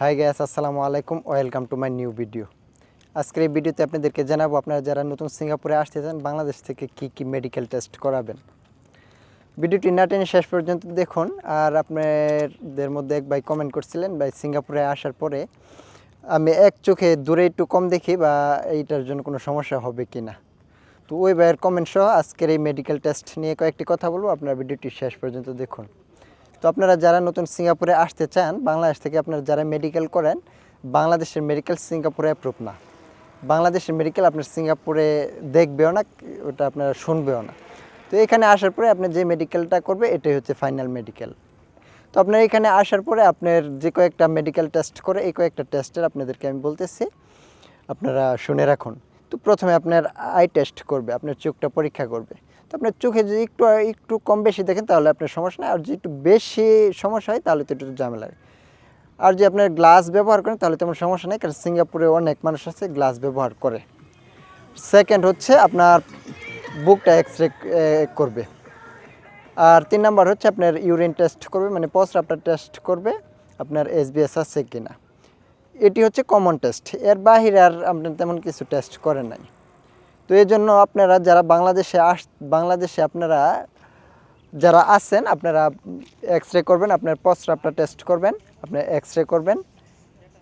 High guys আসসালামু আলাইকুম welcome to my new video আজকের এই ভিডিওতে আপনাদেরকে জানাব, আপনারা যারা নতুন সিঙ্গাপুরে আসতে চান, বাংলাদেশ থেকে কি কি মেডিকেল টেস্ট করাবেন। ভিডিওটি না টেনে শেষ পর্যন্ত দেখুন, আর আপনাদের মধ্যে এক ভাই কমেন্ট করছিলেন, ভাই সিঙ্গাপুরে আসার পরে, আমি এক চোখে দূরে একটু কম দেখি বা এইটার জন্য কোনো সমস্যা হবে কি না? তো ওই ভাইয়ের কমেন্ট সহ আজকের এই মেডিকেল টেস্ট নিয়ে কয়েকটি কথা বলব, আপনারা ভিডিওটি শেষ পর্যন্ত দেখুন। তো আপনারা যারা নতুন সিঙ্গাপুরে আসতে চান, বাংলাদেশ থেকে আপনারা যারা মেডিকেল করেন, বাংলাদেশের মেডিকেল সিঙ্গাপুরে অ্যাপ্রুভ না। বাংলাদেশের মেডিকেল আপনার সিঙ্গাপুরে দেখবেও না, ওটা আপনারা শুনবেও না। তো এখানে আসার পরে আপনি যে মেডিকেলটা করবে, এটাই হচ্ছে ফাইনাল মেডিকেল তো আপনার এখানে আসার পরে আপনার যে কয়েকটা মেডিকেল টেস্ট করে, এই কয়েকটা টেস্টের আপনাদেরকে আমি বলতেছি, আপনারা শুনে রাখুন। তো প্রথমে আপনার আই টেস্ট করবে, আপনার চোখটা পরীক্ষা করবে। তো আপনার চোখে যদি একটু একটু কম বেশি দেখেন, তাহলে আপনার সমস্যা নেই। আর যদি একটু বেশি সমস্যা হয়, তাহলে তো একটু ঝামেলা। আর যদি আপনার গ্লাস ব্যবহার করেন, তাহলে তেমন সমস্যা নেই, কারণ সিঙ্গাপুরে অনেক মানুষ আছে, গ্লাস ব্যবহার করে। সেকেন্ড হচ্ছে, আপনার বুকটা এক্স রে করবে। আর তিন নাম্বার হচ্ছে, আপনার ইউরিন টেস্ট করবে মানে প্রস্রাবটা টেস্ট করবে, আপনার এসবিএস আছে কিনা। এটি হচ্ছে কমন টেস্ট এর বাহিরে আর আপনার তেমন কিছু টেস্ট করে নাই। তো এই জন্য আপনারা যারা বাংলাদেশে আস, বাংলাদেশে আপনারা যারা আছেন, আপনারা এক্স রে করবেন, আপনার প্রস্রাবটা টেস্ট করবেন আপনার এক্স রে করবেন।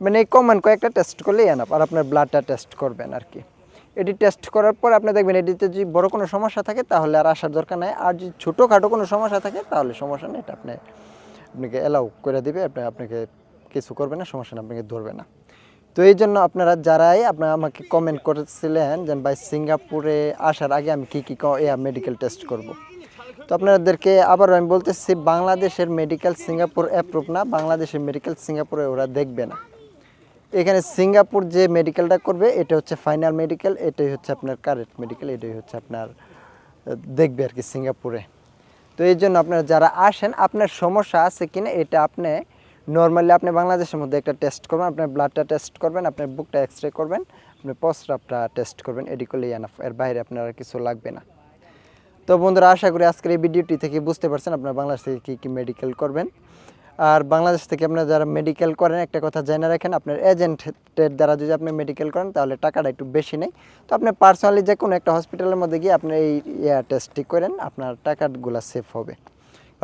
মানে এই কমন কয়েকটা টেস্ট করলেই এনাফ আর আপনার ব্লাডটা টেস্ট করবেন আর কি। এটি টেস্ট করার পর আপনি দেখবেন এটিতে যদি বড় কোনো সমস্যা থাকে, তাহলে আর আসার দরকার নেই। আর যদি ছোটোখাটো কোনো সমস্যা থাকে, তাহলে সমস্যা নেই, এটা আপনি, আপনাকে অ্যালাউ করে দিবে, আপনি, আপনাকে কিছু করবে না, সমস্যা নেই, আপনাকে ধরবে না। তো এই জন্য আপনারা যারাই আপনারা আমাকে কমেন্ট করেছিলেন যে ভাই সিঙ্গাপুরে আসার আগে আমি কী কী মেডিকেল টেস্ট করব। তো আপনাদেরকে আবার আমি বলতেছি, বাংলাদেশের মেডিকেল সিঙ্গাপুর অ্যাপ্রুভ না, বাংলাদেশের মেডিকেল সিঙ্গাপুরে ওরা দেখবে না এখানে সিঙ্গাপুর যে মেডিকেলটা করবে, এটা হচ্ছে ফাইনাল মেডিকেল এটাই হচ্ছে আপনার কারেন্ট মেডিকেল এটাই হচ্ছে আপনার দেখবে আর কি সিঙ্গাপুরে তো এই জন্য আপনারা যারা আসেন, আপনার সমস্যা আছে কিনা, এটা আপনি নর্মালি আপনি বাংলাদেশের মধ্যে একটা টেস্ট করবেন, আপনার ব্লাডটা টেস্ট করবেন, আপনার বুকটা এক্স রে করবেন আপনার প্রস্রাবটা টেস্ট করবেন এটি করলেই এনাফ এর বাইরে আপনার আর কিছু লাগবে না। তো বন্ধুরা, আশা করি আজকের এই ভিডিওটি থেকে বুঝতে পারছেন আপনারা বাংলাদেশ থেকে কী কী মেডিকেল করবেন। আর বাংলাদেশ থেকে আপনারা যারা মেডিকেল করেন, একটা কথা জেনে রাখেন, আপনার এজেন্টের দ্বারা যদি আপনি মেডিকেল করেন, তাহলে টাকাটা একটু বেশি নেই। তো আপনি পার্সোনালি যে কোনো একটা হসপিটালের মধ্যে গিয়ে আপনি এই টেস্টটি করেন, আপনার টাকাগুলো সেফ হবে।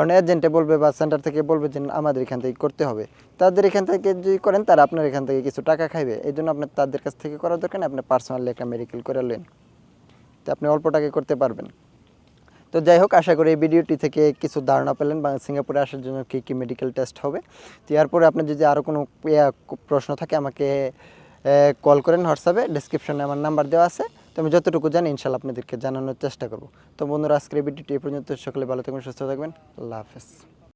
কারণ এজেন্টে বলবে বা সেন্টার থেকে বলবে যে আমাদের এখান থেকে করতে হবে। তাদের এখান থেকে যদি করেন, তারা আপনার এখান থেকে কিছু টাকা খাইবে। এই জন্য আপনার তাদের কাছ থেকে করার দরকার আপনি পার্সোনালি একটা মেডিকেল করে নেন। তো আপনি অল্প টাকায় করতে পারবেন। তো যাই হোক, আশা করি এই ভিডিওটি থেকে কিছু ধারণা পেলেন বা সিঙ্গাপুরে আসার জন্য কী কী মেডিকেল টেস্ট হবে। তো এরপরে আপনার যদি আরও কোনো প্রশ্ন থাকে আমাকে কল করেন, হোয়াটসঅ্যাপে ডিসক্রিপশনে আমার নাম্বার দেওয়া আছে। তো আমি যতটুকু জানি, ইনশাল্লাহ আপনাদেরকে জানানোর চেষ্টা করব। তো বন্ধুরা, আজকের ভিডিওটি এ পর্যন্ত। সকলে ভালো থাকবেন, সুস্থ থাকবেন। আল্লাহ হাফেজ।